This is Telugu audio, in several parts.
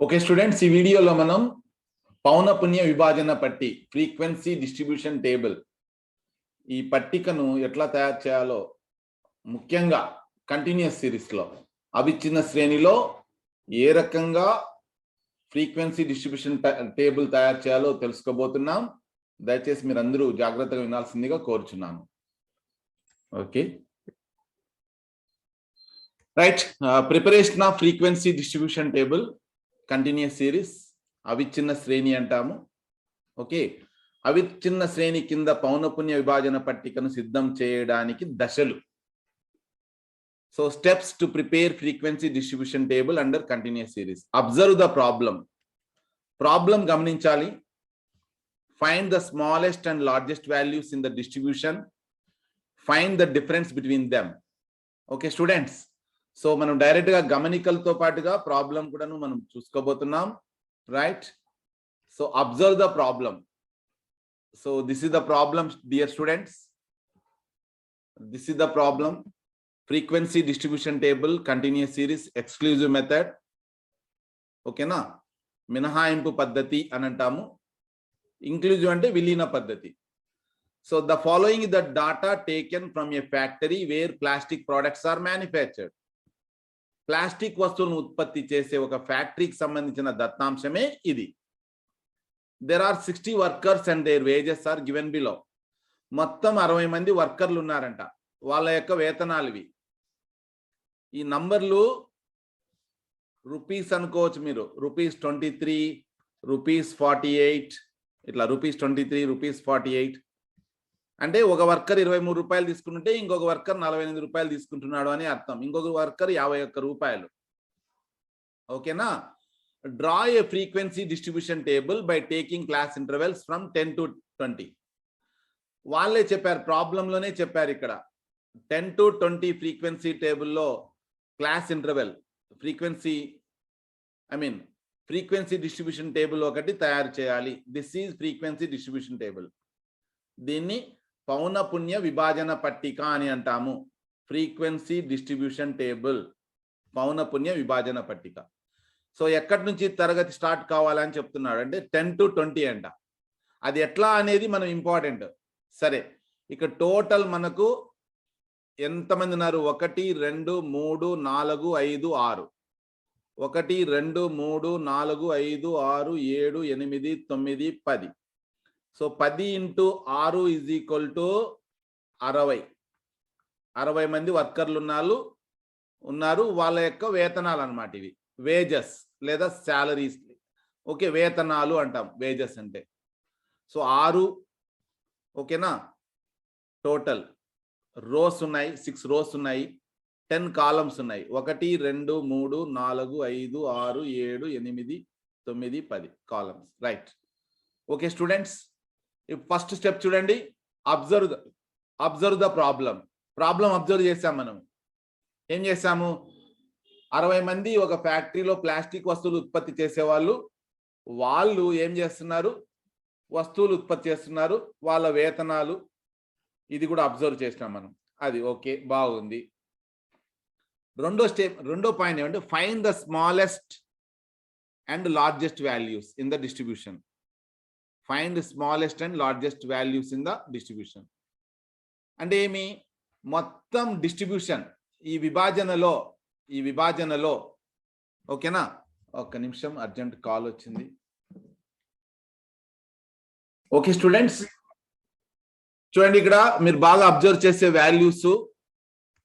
ఓకే స్టూడెంట్స్ ఈ వీడియోలో మనం పౌనపుణ్య విభాజన పట్టి ఫ్రీక్వెన్సీ డిస్ట్రిబ్యూషన్ టేబుల్ ఈ పట్టికను ఎట్లా తయారు చేయాలో ముఖ్యంగా కంటిన్యూస్ సిరీస్లో అవిచ్ఛిన్న శ్రేణిలో ఏ రకంగా ఫ్రీక్వెన్సీ డిస్ట్రిబ్యూషన్ టేబుల్ తయారు చేయాలో తెలుసుకోబోతున్నాం. దయచేసి మీరు అందరూ జాగ్రత్తగా వినాల్సిందిగా కోరుచున్నాను. Okay right preparation of frequency distribution table continuous series అవిచ్ఛిన్న శ్రేణి అంటాము. ఓకే? అవిచ్ఛిన్న శ్రేణి కింద పౌనపుణ్య విభాజన పట్టికను సిద్ధం చేయడానికి దశలు. So steps to prepare frequency distribution table under continuous series. Observe the problem. Problem గమనించాలి. Find the smallest and largest values in the distribution. Find the difference between them. Okay students? So మనం డైరెక్ట్గా గమనికలతో పాటుగా ప్రాబ్లం కూడాను మనం చూసుకోబోతున్నాం. Right so observe the problem so this is the problem dear students this is the problem frequency distribution table continuous series exclusive method ఓకేనా మినహాయింపు పద్ధతి అని అంటాము ఇంక్లూజివ్ అంటే విలీన పద్ధతి. So the following the data taken from a factory where plastic products are manufactured plastic వస్తువులను ఉత్పత్తి చేసే ఒక ఫ్యాక్టరీకి సంబంధించిన దత్తాంశమే ఇది. There are sixty workers and their wages are given below మొత్తం అరవై మంది వర్కర్లు ఉన్నారంట. వాళ్ళ యొక్క వేతనాలు ఇవి. ఈ నంబర్లు రూపీస్ అనుకోవచ్చు మీరు. Rupees twenty three rupees forty eight ఇట్లా rupees twenty three rupees forty eight అంటే ఒక వర్కర్ ఇరవై మూడు రూపాయలు తీసుకుంటుంటే ఇంకొక వర్కర్ నలభై ఎనిమిది రూపాయలు తీసుకుంటున్నాడు అని అర్థం. ఇంకొక వర్కర్ యాభై ఒక్క రూపాయలు. ఓకేనా? Draw a frequency distribution table by taking class intervals from ten to twenty వాళ్ళే చెప్పారు ప్రాబ్లంలోనే చెప్పారు ఇక్కడ. టెన్ టు ట్వంటీ ఫ్రీక్వెన్సీ టేబుల్లో class interval frequency I mean frequency distribution table ఒకటి తయారు చేయాలి. This is frequency distribution table దీన్ని పౌనపుణ్య విభాజన పట్టిక అని అంటాము. ఫ్రీక్వెన్సీ డిస్ట్రిబ్యూషన్ టేబుల్ పౌనపుణ్య విభాజన పట్టిక. సో ఎక్కడి నుంచి తరగతి స్టార్ట్ కావాలని చెప్తున్నాడు అంటే టెన్ టు ట్వంటీ అంట. అది ఎట్లా అనేది మనం ఇంపార్టెంట్. సరే ఇక టోటల్ మనకు ఎంతమంది ఉన్నారు? ఒకటి రెండు మూడు నాలుగు ఐదు ఆరు. ఒకటి రెండు మూడు నాలుగు ఐదు ఆరు ఏడు ఎనిమిది తొమ్మిది పది. సో పది ఇంటూ ఆరు ఈజ్ ఈక్వల్ టు అరవై. అరవై మంది వర్కర్లు ఉన్నారు. ఉన్నారు. వాళ్ళ యొక్క వేతనాలు అనమాట ఇవి. వేజెస్ లేదా శాలరీస్ ఓకే వేతనాలు అంటాం. వేజెస్ అంటే. సో ఆరు ఓకేనా? టోటల్ రోస్ ఉన్నాయి. సిక్స్ రోస్ ఉన్నాయి. టెన్ కాలమ్స్ ఉన్నాయి. ఒకటి రెండు మూడు నాలుగు ఐదు ఆరు ఏడు ఎనిమిది తొమ్మిది పది columns right okay students first step చూడండి. Observe observe the problem. Problem observe చేసాం మనం. ఏం చేసాము? అరవై మంది ఒక ఫ్యాక్టరీలో ప్లాస్టిక్ వస్తువులు ఉత్పత్తి చేసేవాళ్ళు. వాళ్ళు ఏం చేస్తున్నారు? వస్తువులు ఉత్పత్తి చేస్తున్నారు. వాళ్ళ వేతనాలు. ఇది కూడా అబ్జర్వ్ చేసినాం మనం. అది ఓకే బాగుంది. రెండో స్టెప్ రెండో పాయింట్ ఏమంటే find the smallest and largest values in the distribution find smallest and largest values in the distribution అంటే ఏమి? మొత్తం డిస్ట్రిబ్యూషన్ ఈ విభాజనలో ఈ విభాజనలో ఓకేనా? ఒక్క నిమిషం అర్జెంట్ కాల్ వచ్చింది. Okay students. చూడండి ఇక్కడ మీరు బాగా అబ్జర్వ్ చేసే వాల్యూస్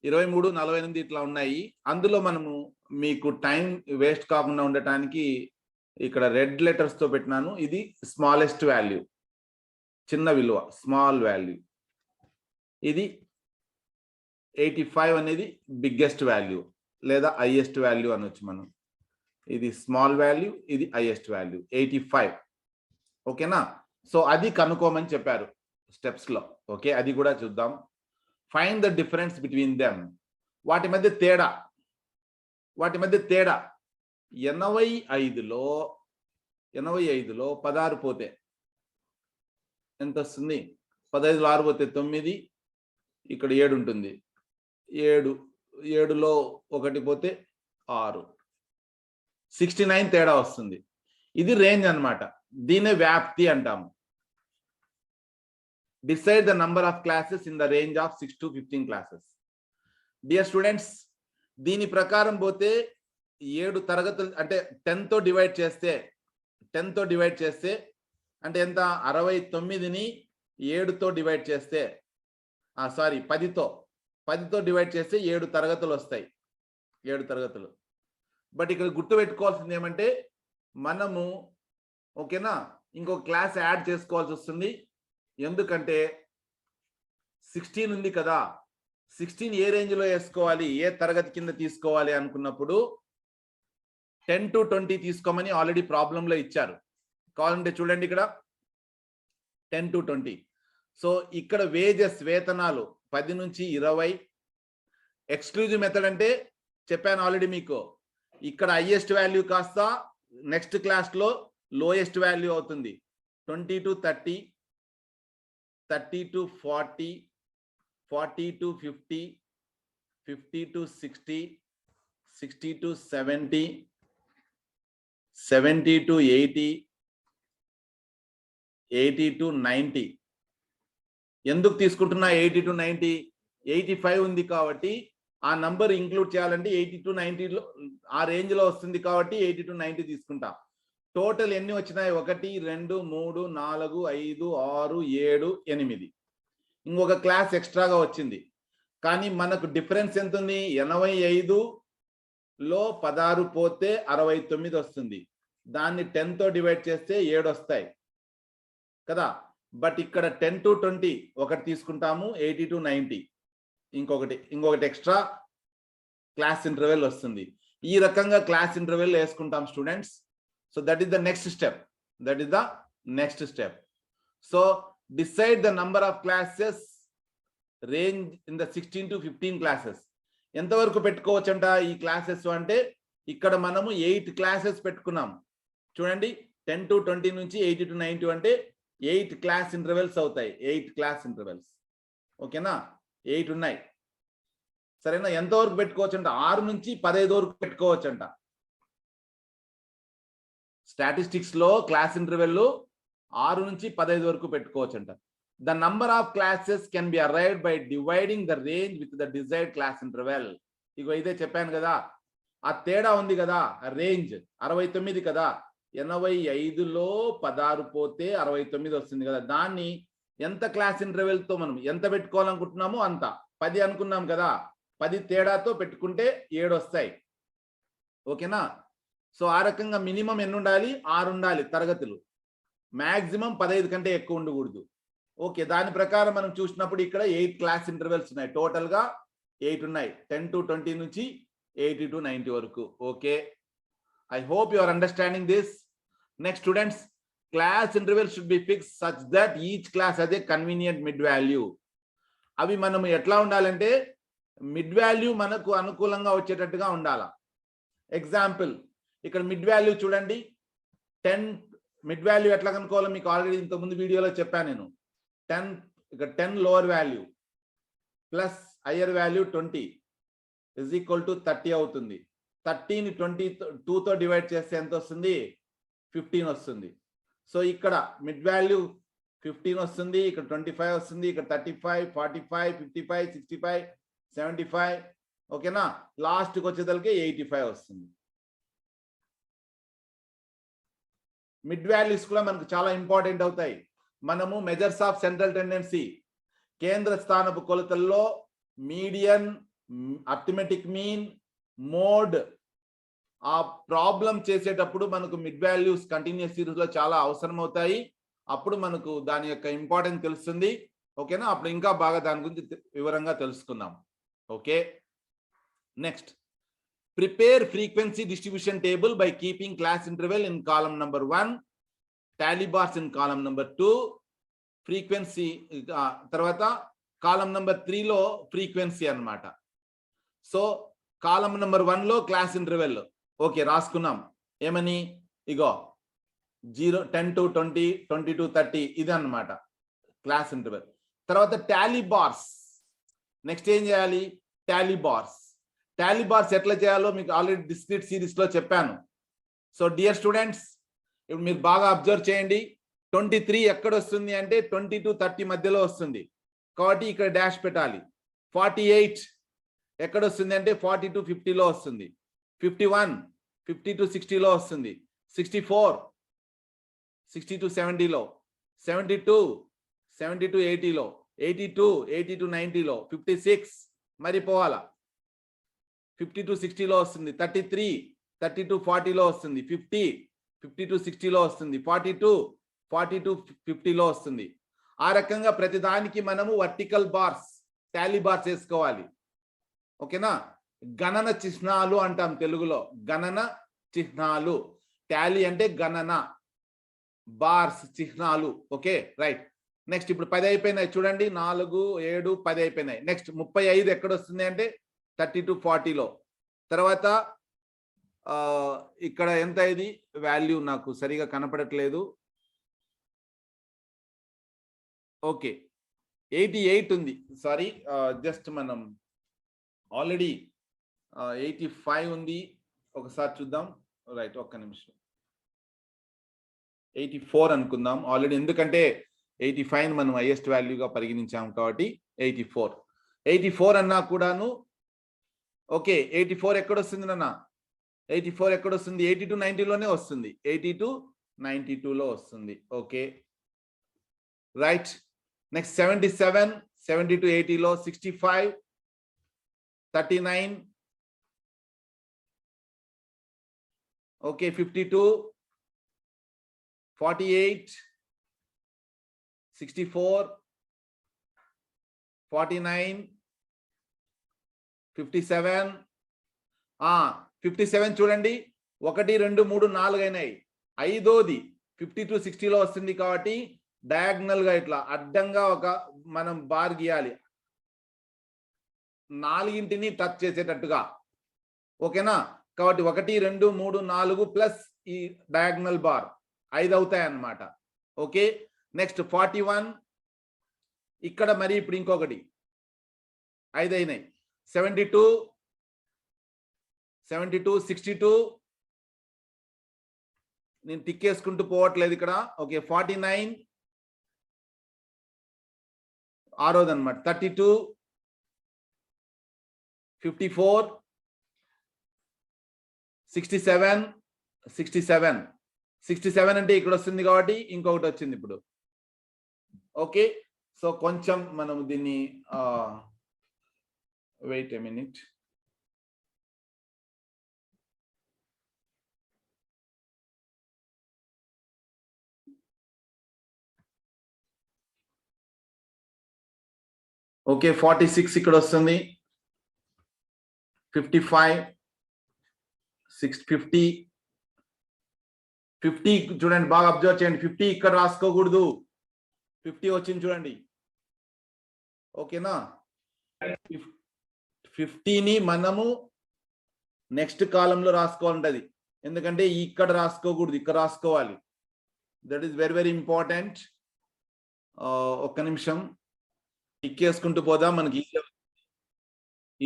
ఇరవై మూడు నలభై ఎనిమిది ఇట్లా ఉన్నాయి. అందులో మనము మీకు టైం వేస్ట్ కాకుండా ఉండటానికి ఇక్కడ రెడ్ లెటర్స్తో పెట్టినాను. ఇది స్మాలెస్ట్ వాల్యూ చిన్న విలువ స్మాల్ వాల్యూ ఇది ఎయిటీ ఫైవ్ అనేది బిగ్గెస్ట్ వాల్యూ లేదా హైయెస్ట్ వాల్యూ అనొచ్చు మనం. ఇది స్మాల్ వాల్యూ ఇది హైయెస్ట్ వాల్యూ ఎయిటీ ఫైవ్ ఓకేనా? సో అది కనుక్కోమని చెప్పారు స్టెప్స్లో ఓకే? అది కూడా చూద్దాం. Find the difference between them వాటి మధ్య తేడా. వాటి మధ్య తేడా. ఎనభై ఐదులో ఎనభై ఐదులో పదహారు పోతే ఎంత వస్తుంది? పదహైదులో ఆరు పోతే తొమ్మిది ఇక్కడ ఏడు ఉంటుంది. ఏడు ఏడులో ఒకటి పోతే ఆరు. సిక్స్టీ నైన్ తేడా వస్తుంది. ఇది రేంజ్ అన్నమాట. దీనే వ్యాప్తి అంటాము. Decide the number of classes in the range of six to fifteen classes dear students దీని ప్రకారం పోతే ఏడు తరగతులు అంటే టెన్తో డివైడ్ చేస్తే టెన్తో డివైడ్ చేస్తే అంటే ఎంత? అరవై తొమ్మిదిని ఏడుతో డివైడ్ చేస్తే సారీ పదితో పదితో డివైడ్ చేస్తే ఏడు తరగతులు వస్తాయి. ఏడు తరగతులు. బట్ ఇక్కడ గుర్తు పెట్టుకోవాల్సింది ఏమంటే మనము ఓకేనా? ఇంకో క్లాస్ యాడ్ చేసుకోవాల్సి వస్తుంది. ఎందుకంటే సిక్స్టీన్ ఉంది కదా. సిక్స్టీన్ ఏ రేంజ్లో వేసుకోవాలి? ఏ తరగతి కింద తీసుకోవాలి అనుకున్నప్పుడు టెన్ టు ట్వంటీ తీసుకోమని ఆల్రెడీ ప్రాబ్లంలో ఇచ్చారు. కావాలంటే చూడండి ఇక్కడ. Ten to twenty. సో ఇక్కడ వేజెస్ వేతనాలు పది నుంచి ఇరవై. ఎక్స్క్లూజివ్ మెథడ్ అంటే చెప్పాను ఆల్రెడీ మీకు. ఇక్కడ హైయెస్ట్ వాల్యూ కాస్త నెక్స్ట్ క్లాస్లో లోయెస్ట్ వాల్యూ అవుతుంది. Twenty to thirty thirty to forty forty to fifty fifty to sixty sixty to seventy seventy to eighty eighty to ninety. ఎందుకు తీసుకుంటున్నా eighty to ninety? Eighty five ఉంది కాబట్టి ఆ నంబర్ ఇంక్లూడ్ చేయాలంటే ఎయిటీ టు నైంటీలో ఆ రేంజ్లో వస్తుంది కాబట్టి ఎయిటీ టు నైంటీ తీసుకుంటా. టోటల్ ఎన్ని వచ్చినాయి? ఒకటి రెండు మూడు నాలుగు ఐదు ఆరు ఏడు ఎనిమిది. ఇంకొక క్లాస్ ఎక్స్ట్రాగా వచ్చింది. కానీ మనకు డిఫరెన్స్ ఎంత ఉంది ఎనభై ఐదు లో పదహారు పోతే అరవై తొమ్మిది వస్తుంది. దాన్ని టెన్తో డివైడ్ చేస్తే ఏడు వస్తాయి. కదా? బట్ ఇక్కడ టెన్ టు ట్వంటీ ఒకటి తీసుకుంటాము ఎయిటీ టు నైంటీ ఇంకొకటి ఇంకొకటి ఎక్స్ట్రా క్లాస్ ఇంటర్వెల్ వస్తుంది. ఈ రకంగా క్లాస్ ఇంటర్వెల్ వేసుకుంటాం students so that is the next step that is the next step so decide the number of classes range in the sixteen to fifteen classes ఎంతవరకు పెట్టుకోవచ్చంట ఈ క్లాసెస్ అంటే ఇక్కడ మనము ఎయిట్ క్లాసెస్ పెట్టుకున్నాం. చూడండి టెన్ టు ట్వంటీ నుంచి ఎయిటీ టు నైన్టీ అంటే ఎయిట్ క్లాస్ ఇంటర్వెల్స్ అవుతాయి. Eight class intervals. ఓకేనా? ఎయిట్ ఉన్నాయి. సరేనా? ఎంతవరకు పెట్టుకోవచ్చంట? ఆరు నుంచి పదహైదు వరకు పెట్టుకోవచ్చంట. అంట స్టాటిస్టిక్స్లో క్లాస్ ఇంటర్వెల్ ఆరు నుంచి పదహైదు వరకు పెట్టుకోవచ్చంట. The number of classes can be arrived by dividing the range with the desired class interval ఇగో ఇదే చెప్పాను కదా ఆ తేడా ఉంది కదా రేంజ్ అరవై తొమ్మిది కదా ఎనభై ఐదులో పదహారు పోతే అరవై తొమ్మిది వస్తుంది కదా. దాన్ని ఎంత క్లాస్ ఇంటర్వెల్తో మనం ఎంత పెట్టుకోవాలనుకుంటున్నామో అంత. పది అనుకున్నాం కదా పది తేడాతో పెట్టుకుంటే ఏడు వస్తాయి. ఓకేనా? సో ఆ రకంగా మినిమం ఎన్ని ఉండాలి ఆరు ఉండాలి తరగతులు. మ్యాక్సిమం పదహైదు కంటే ఎక్కువ ఉండకూడదు. ఓకే దాని ప్రకారం మనం చూసినప్పుడు ఇక్కడ ఎయిట్ క్లాస్ ఇంటర్వెల్స్ ఉన్నాయి. టోటల్గా ఎయిట్ ఉన్నాయి. టెన్ టు ట్వంటీ నుంచి ఎయిటీ టు నైన్టీ వరకు. Okay. I hope you are understanding this next students class interval should be fix such that each class అదే కన్వీనియంట్ మిడ్ వాల్యూ అవి మనం ఎట్లా ఉండాలంటే మిడ్ వాల్యూ మనకు అనుకూలంగా వచ్చేటట్టుగా ఉండాల. ఎగ్జాంపుల్ ఇక్కడ మిడ్ వాల్యూ చూడండి. టెన్ మిడ్ వాల్యూ ఎట్లా కనుక్కోవాలో మీకు ఆల్రెడీ ఇంతకుముందు వీడియోలో చెప్పాను నేను. టెన్ ఇక్కడ ten lower value plus higher value twenty is equal to thirty అవుతుంది. థర్టీని ట్వంటీ టూతో డివైడ్ చేస్తే ఎంత వస్తుంది? ఫిఫ్టీన్ వస్తుంది. సో ఇక్కడ మిడ్ వాల్యూ ఫిఫ్టీన్ వస్తుంది ఇక్కడ ట్వంటీ ఫైవ్ వస్తుంది ఇక్కడ thirty five forty five fifty five sixty five seventy five ఓకేనా? లాస్ట్కి వచ్చేదలికి ఎయిటీ ఫైవ్ వస్తుంది. మిడ్ వాల్యూస్ కూడా మనకు చాలా ఇంపార్టెంట్ అవుతాయి. మనము మెజర్స్ ఆఫ్ సెంట్రల్ టెండెన్సీ కేంద్ర స్థానపు కొలతల్లో మీడియన్ అర్థమెటిక్ మీన్ మోడ్ ఆ ప్రాబ్లం చేసేటప్పుడు మనకు మిడ్ వాల్యూస్ కంటిన్యూస్ సిరీస్లో చాలా అవసరం అవుతాయి అప్పుడు మనకు దాని యొక్క ఇంపార్టెన్స్ తెలుస్తుంది. ఓకేనా అప్పుడు ఇంకా బాగా దాని గురించి వివరంగా తెలుసుకుందాం. Okay next prepare frequency distribution table by keeping class interval in column number one tally bars in column number two frequency తర్వాత కాలం నెంబర్ త్రీలో ఫ్రీక్వెన్సీ అన్నమాట. సో కాలం నెంబర్ వన్లో క్లాస్ ఇంటర్వెల్. ఓకే రాసుకున్నాం. ఏమని? ఇగో zero ten to twenty twenty to thirty ఇది అన్నమాట. Class interval. తర్వాత టాలీ బార్స్. నెక్స్ట్ ఏం చేయాలి? Tally bars. టాలీ బార్స్ ఎట్లా చేయాలో మీకు ఆల్రెడీ డిస్క్రిట్ సిరీస్లో చెప్పాను. సో డియర్ స్టూడెంట్స్ ఇప్పుడు మీరు బాగా అబ్జర్వ్ చేయండి. ట్వంటీ త్రీ ఎక్కడ వస్తుంది అంటే ట్వంటీ టు థర్టీ మధ్యలో వస్తుంది. కాబట్టి ఇక్కడ డాష్ పెట్టాలి. ఫార్టీ ఎయిట్ ఎక్కడ వస్తుంది అంటే ఫార్టీ టు ఫిఫ్టీలో వస్తుంది. ఫిఫ్టీ వన్ ఫిఫ్టీ టు సిక్స్టీలో వస్తుంది. సిక్స్టీ ఫోర్ సిక్స్టీ టు సెవెంటీలో. సెవెంటీ టూ సెవెంటీ టు ఎయిటీలో. ఎయిటీ టూ ఎయిటీ టు నైంటీలో. ఫిఫ్టీ సిక్స్ మరి పోవాలా? ఫిఫ్టీ టు సిక్స్టీలో వస్తుంది. థర్టీ త్రీ థర్టీ టు ఫార్టీలో వస్తుంది. ఫిఫ్టీ ఫిఫ్టీ టు సిక్స్టీలో వస్తుంది. ఫార్టీ టూ ఫార్టీ టు ఫిఫ్టీలో వస్తుంది. ఆ రకంగా ప్రతిదానికి మనము వర్టికల్ బార్స్ టాలీ బార్స్ వేసుకోవాలి. ఓకేనా? గణన చిహ్నాలు అంటాం తెలుగులో. గణన చిహ్నాలు. టాలీ అంటే గణన. బార్స్ చిహ్నాలు. ఓకే? రైట్. నెక్స్ట్ ఇప్పుడు పది అయిపోయినాయి. చూడండి. నాలుగు ఏడు పది అయిపోయినాయి. నెక్స్ట్ ముప్పై ఐదు ఎక్కడ వస్తుంది అంటే థర్టీ టు ఫార్టీలో. తర్వాత ఇక్కడ ఎంత ఇది? వాల్యూ నాకు సరిగా కనపడట్లేదు. ఓకే. ఎయిటీ ఎయిట్ ఉంది. సారీ జస్ట్ మనం ఆల్రెడీ ఎయిటీ ఫైవ్ ఉంది. ఒకసారి చూద్దాం. రైట్ ఒక్క నిమిషం. ఎయిటీ ఫోర్ అనుకుందాం. ఆల్రెడీ ఎందుకంటే ఎయిటీ ఫైవ్ మనం హైయెస్ట్ వాల్యూగా పరిగణించాం కాబట్టి ఎయిటీ ఫోర్. ఎయిటీ ఫోర్ అన్నా కూడాను ఓకే ఎయిటీ ఫోర్ ఎక్కడ వస్తుంది నాన్న? ఎయిటీ ఫోర్ ఎక్కడ వస్తుంది ఎయిటీ టు నైన్టీలోనే వస్తుంది. ఎయిటీ టు నైన్టీ టూలో వస్తుంది. Okay. Right. Next seventy seven seventy to ఎయిటీలో sixty five thirty nine okay fifty two forty eight sixty four forty nine fifty seven fifty seven చూడండి. ఒకటి రెండు మూడు నాలుగు అయినాయి. ఐదోది ఫిఫ్టీ టు సిక్స్టీలో వస్తుంది కాబట్టి డయాగ్నల్గా ఇట్లా అడ్డంగా ఒక మనం బార్ గీయాలి. నాలుగింటిని టచ్ చేసేటట్టుగా. ఓకేనా? కాబట్టి ఒకటి రెండు మూడు నాలుగు ప్లస్ ఈ డయాగ్నల్ బార్ ఐదు అవుతాయి అన్నమాట ఓకే? Next forty one. ఇక్కడ మరి ఇప్పుడు ఇంకొకటి. ఐదు అయినాయి seventy two. Seventy two sixty two. నేను టిక్ వేసుకుంటూ పోవట్లేదు ఇక్కడ. Okay forty nine. ఆరోది అనమాట thirty two. Fifty four. Sixty seven sixty seven. Sixty seven అంటే ఇక్కడ వస్తుంది కాబట్టి ఇంకొకటి వచ్చింది ఇప్పుడు. ఓకే సో కొంచెం మనం దీన్ని wait a minute. Okay forty six ఇక్కడ వస్తుంది fifty five six fifty. Fifty చూడండి బాగా అబ్జర్వ్ చేయండి. ఫిఫ్టీ ఇక్కడ రాసుకోకూడదు. ఫిఫ్టీ వచ్చింది చూడండి. ఓకేనా? ఫిఫ్టీని మనము నెక్స్ట్ కాలంలో రాసుకోవాలంటది. ఎందుకంటే ఇక్కడ రాసుకోకూడదు ఇక్కడ రాసుకోవాలి. That is very very important. ఒక్క నిమిషం. టిక్ చేసుకుంటూ పోదాం మనకి ఈజీ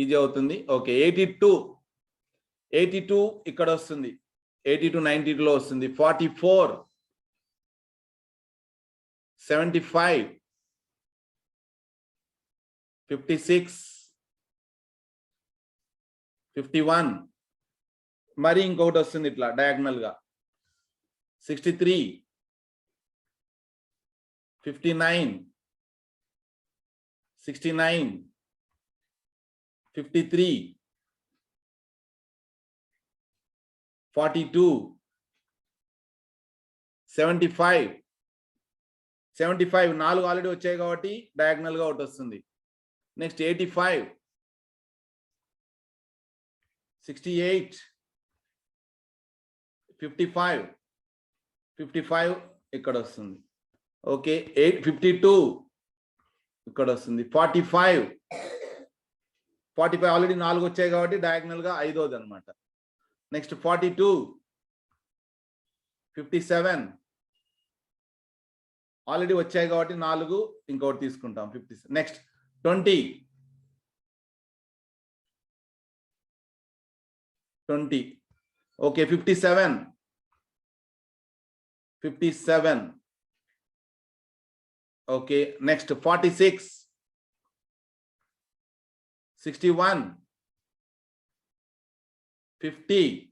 ఈజీ అవుతుంది. Okay eighty two eighty two ఇక్కడ వస్తుంది. ఎయిటీ టు నైన్టీ టూలో వస్తుంది. Forty four seventy five fifty six fifty one మరి ఇంకొకటి వస్తుంది ఇట్లా డయాగ్నల్గా sixty three fifty nine sixty nine fifty three forty two seventy five seventy five నాలుగు ఆల్రెడీ వచ్చాయి కాబట్టి డయాగ్నల్గా ఒకటి వస్తుంది. Next eighty five sixty eight fifty five fifty five ఇక్కడ వస్తుంది. ఓకే ఎయిట్ ఫిఫ్టీ టూ ఇక్కడ వస్తుంది forty five forty five already నాలుగు వచ్చాయి కాబట్టి డయాగ్నల్గా ఐదోది అనమాట next forty two fifty seven already వచ్చాయి కాబట్టి నాలుగు ఇంకొకటి తీసుకుంటాం. Fifty next twenty twenty okay fifty seven 57 okay next 46 61 50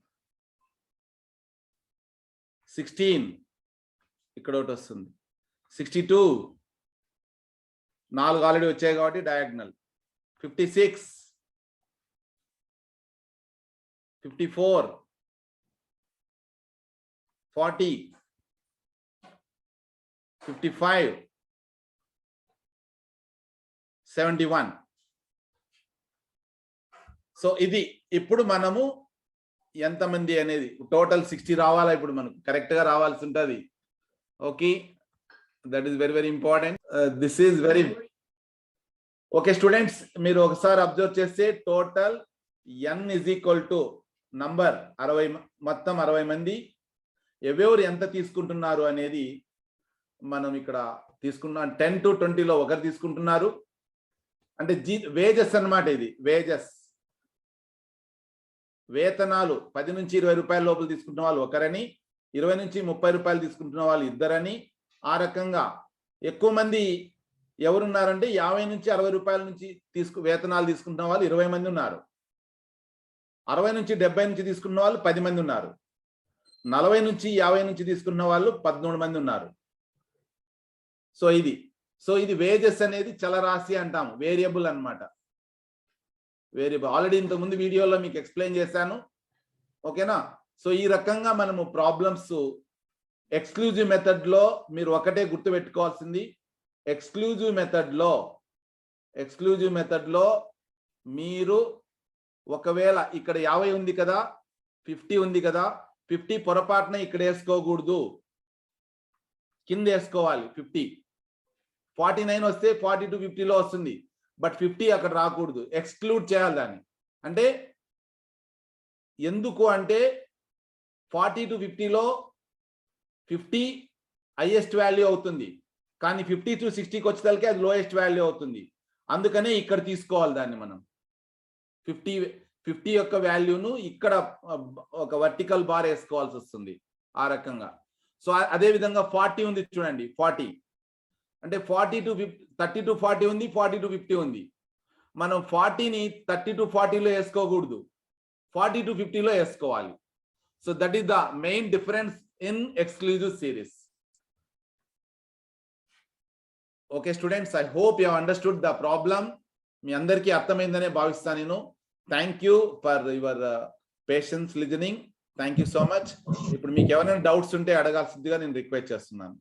16 ఇక్కడ ఒకటి వస్తుంది. సిక్స్టీ టూ నాలుగు ఆల్రెడీ వచ్చాయి కాబట్టి diagonal fifty six fifty four forty fifty five seventy one. So ఇది ఇప్పుడు మనము ఎంతమంది అనేది టోటల్ సిక్స్టీ రావాలా ఇప్పుడు మనకు? కరెక్ట్గా రావాల్సి ఉంటుంది. Okay? That is very very important this is very okay students మీరు ఒకసారి అబ్జర్వ్ చేస్తే total N is equal to number అరవై మొత్తం అరవై మంది. ఎవరెవరు ఎంత తీసుకుంటున్నారు అనేది మనం ఇక్కడ తీసుకున్నాం. టెన్ టు ట్వంటీలో ఒకరు తీసుకుంటున్నారు. అంటే జీ వేజెస్ అన్నమాట ఇది వేజెస్. వేతనాలు పది నుంచి ఇరవై రూపాయల లోపల తీసుకుంటున్న వాళ్ళు ఒకరని ఇరవై నుంచి ముప్పై రూపాయలు తీసుకుంటున్న వాళ్ళు ఇద్దరని ఆ రకంగా ఎక్కువ మంది ఎవరున్నారంటే యాభై నుంచి అరవై రూపాయల నుంచి తీసుకు వేతనాలు తీసుకుంటున్న వాళ్ళు ఇరవై మంది ఉన్నారు. అరవై నుంచి డెబ్బై నుంచి తీసుకున్న వాళ్ళు పది మంది ఉన్నారు. నలభై నుంచి యాభై నుంచి తీసుకున్న వాళ్ళు పదమూడు మంది ఉన్నారు. సో ఇది సో ఇది వేజెస్ అనేది చలరాశి అంటాము వేరియబుల్ అనమాట వేరియబుల్ ఆల్రెడీ ఇంతకుముందు వీడియోలో మీకు ఎక్స్ప్లెయిన్ చేశాను. ఓకేనా సో ఈ రకంగా మనము ప్రాబ్లమ్స్ ఎక్స్క్లూజివ్ మెథడ్లో మీరు ఒకటే గుర్తు పెట్టుకోవాల్సింది ఎక్స్క్లూజివ్ మెథడ్లో ఎక్స్క్లూజివ్ మెథడ్లో మీరు ఒకవేళ ఇక్కడ యాభై ఉంది కదా ఫిఫ్టీ ఉంది కదా ఫిఫ్టీ పొరపాటున ఇక్కడ వేసుకోకూడదు. కింద వేసుకోవాలి ఫిఫ్టీ ఫార్టీ నైన్ వస్తే ఫార్టీ టు ఫిఫ్టీలో వస్తుంది. బట్ ఫిఫ్టీ అక్కడ రాకూడదు. ఎక్స్క్లూడ్ చేయాలి దాన్ని. అంటే ఎందుకు అంటే ఫార్టీ టు ఫిఫ్టీలో ఫిఫ్టీ హైయెస్ట్ వాల్యూ అవుతుంది. కానీ ఫిఫ్టీ టు సిక్స్టీకి వచ్చేసరికి అది లోయెస్ట్ వాల్యూ అవుతుంది. అందుకనే ఇక్కడ తీసుకోవాలి దాన్ని మనం. ఫిఫ్టీ ఫిఫ్టీ యొక్క వాల్యూను ఇక్కడ ఒక వర్టికల్ బార్ వేసుకోవాల్సి వస్తుంది. ఆ రకంగా. సో అదే విధంగా ఫార్టీ ఉంది చూడండి. ఫార్టీ. అంటే forty to fifty thirty to forty ఉంది ఫార్టీ టు ఫిఫ్టీ ఉంది. మనం ఫార్టీని థర్టీ టు ఫార్టీలో వేసుకోకూడదు. ఫార్టీ టు ఫిఫ్టీలో వేసుకోవాలి. So that is the main difference in exclusive series okay students I hope you understood the problem మీ అందరికీ అర్థమైందనే భావిస్తాను నేను. Thank you for your patience listening thank you so much ఇప్పుడు మీకు ఎవరైనా డౌట్స్ ఉంటే అడగాల్సిందిగా నేను రిక్వెస్ట్ చేస్తున్నాను.